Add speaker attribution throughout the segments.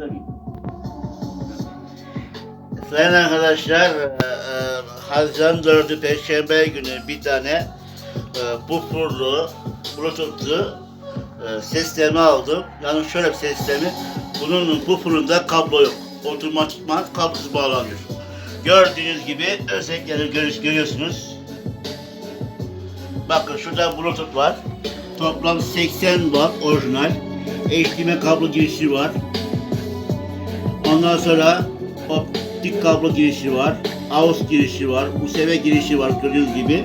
Speaker 1: Hazır. Sayın arkadaşlar, e, e, Haziran 4'ü Perşembe günü bir tane e, bufurlu, bluetoothlu e, sistemi aldım. Yani şöyle bir sistemi, bunun bufurunda kablo yok. Otomatikman kablosuz bağlanıyor. Gördüğünüz gibi özellikleri görüş, görüyorsunuz. Bakın şurada bluetooth var. Toplam 80 watt orijinal. HDMI kablo girişi var. Ondan sonra optik kablo girişi var. AUX girişi var. USB girişi var gördüğünüz gibi.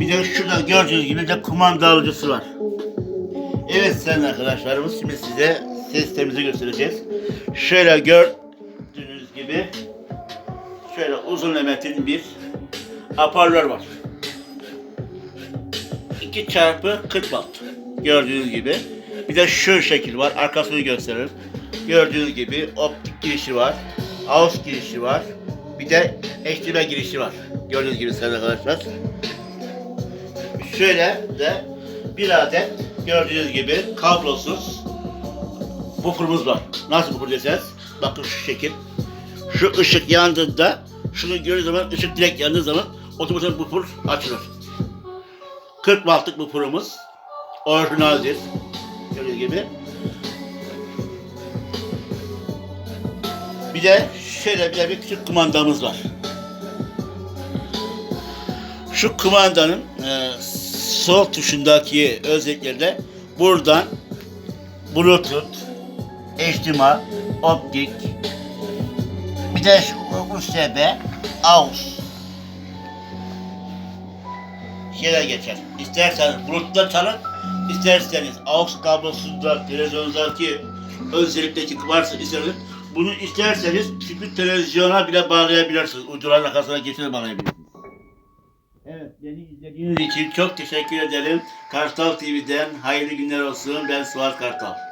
Speaker 1: Bir de şurada gördüğünüz gibi de kumanda alıcısı var. Evet sayın arkadaşlarımız şimdi size sistemimizi göstereceğiz. Şöyle gördüğünüz gibi şöyle uzun emetin bir aparlar var. 2 çarpı 40 watt gördüğünüz gibi. Bir de şu şekil var. Arkasını gösterelim. Gördüğünüz gibi optik girişi var. AUX girişi var. Bir de HDMI girişi var. Gördüğünüz gibi sayın arkadaşlar. Şöyle de bir adet gördüğünüz gibi kablosuz buffer'ımız var. Nasıl buffer deseniz bakın şu şekil. Şu ışık yandığında şunu gördüğünüz zaman ışık direkt yandığı zaman otomatik buffer açılır. 40 wattlık bu pırımız orijinaldir. Gördüğünüz gibi. Bir de şöyle bir bir küçük kumandamız var. Şu kumandanın e, sol tuşundaki özelliklerle buradan Bluetooth, HDMI, optik, bir de USB, AUX şeyler geçer. İsterseniz bulutla çalın, isterseniz AUX kablosunda televizyonunuzdaki özellikteki varsa isterseniz bunu isterseniz çünkü televizyona bile bağlayabilirsiniz. Ucuların arkasına geçirip bağlayabilirsiniz. Evet, beni izlediğiniz için çok teşekkür ederim. Kartal TV'den hayırlı günler olsun. Ben Suat Kartal.